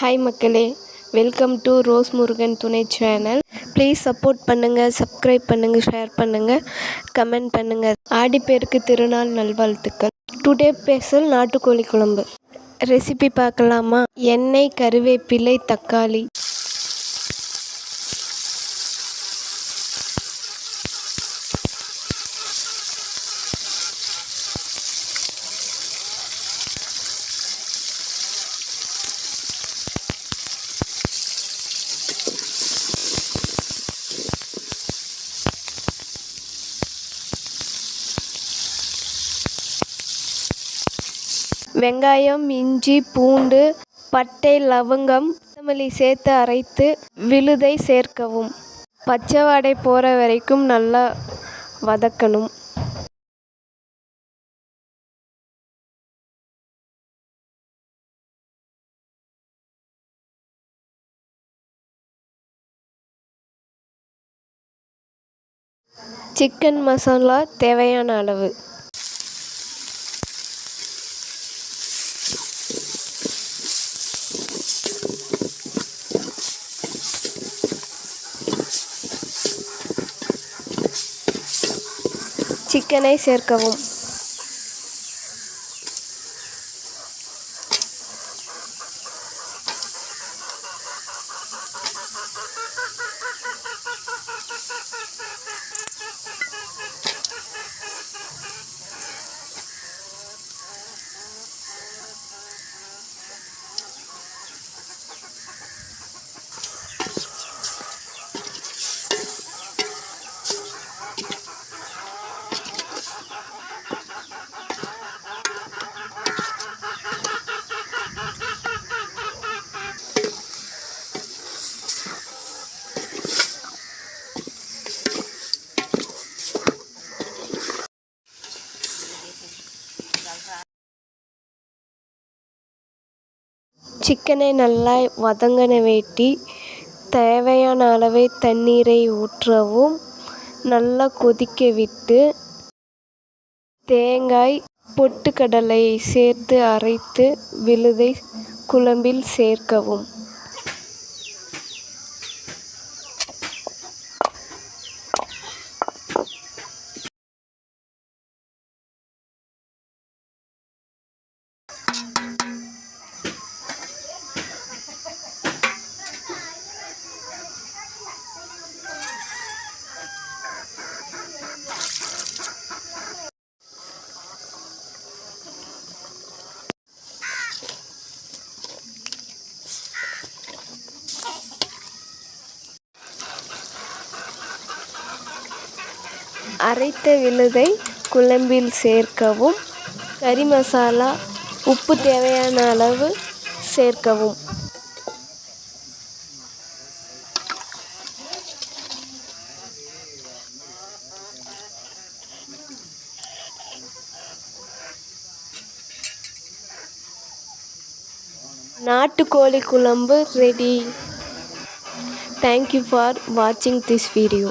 Hi மக்களே. Welcome to rose Murugan துணை channel please support பண்ணுங்கள் சப்ஸ்கிரைப் பண்ணுங்கள் ஷேர் பண்ணுங்கள் கமெண்ட் பண்ணுங்கள் ஆடிப்பேருக்கு திருநாள் நல்வாழ்த்துக்கள். டுடே பேசல் நாட்டுக்கோழி குழம்பு. ரெசிபி பார்க்கலாமா? எண்ணெய் கருவேப்பிலை தக்காளி. வெங்காயம் இஞ்சி பூண்டு பட்டை லவங்கம் கொத்தமல்லி சேர்த்து அரைத்து விழுதை சேர்க்கவும். பச்சை வாடை போகிற வரைக்கும் நல்லா வதக்கணும். சிக்கன் மசாலா தேவையான அளவு. சிக்கனை சேர்க்கவும். சிக்கனை நல்லா வதங்கின வேட்டி தேவையான அளவை தண்ணீரை ஊற்றவும் நல்லா கொதிக்க விட்டு தேங்காய் பொட்டுக்கடலை சேர்த்து அரைத்து விழுதை குழம்பில் சேர்க்கவும். அரைத்த விழுதை குழம்பில் சேர்க்கவும் கறி மசாலா உப்பு தேவையான அளவு சேர்க்கவும். நாட்டுக்கோழி குழம்பு ரெடி தேங்க்யூ ஃபார் வாட்சிங் திஸ் வீடியோ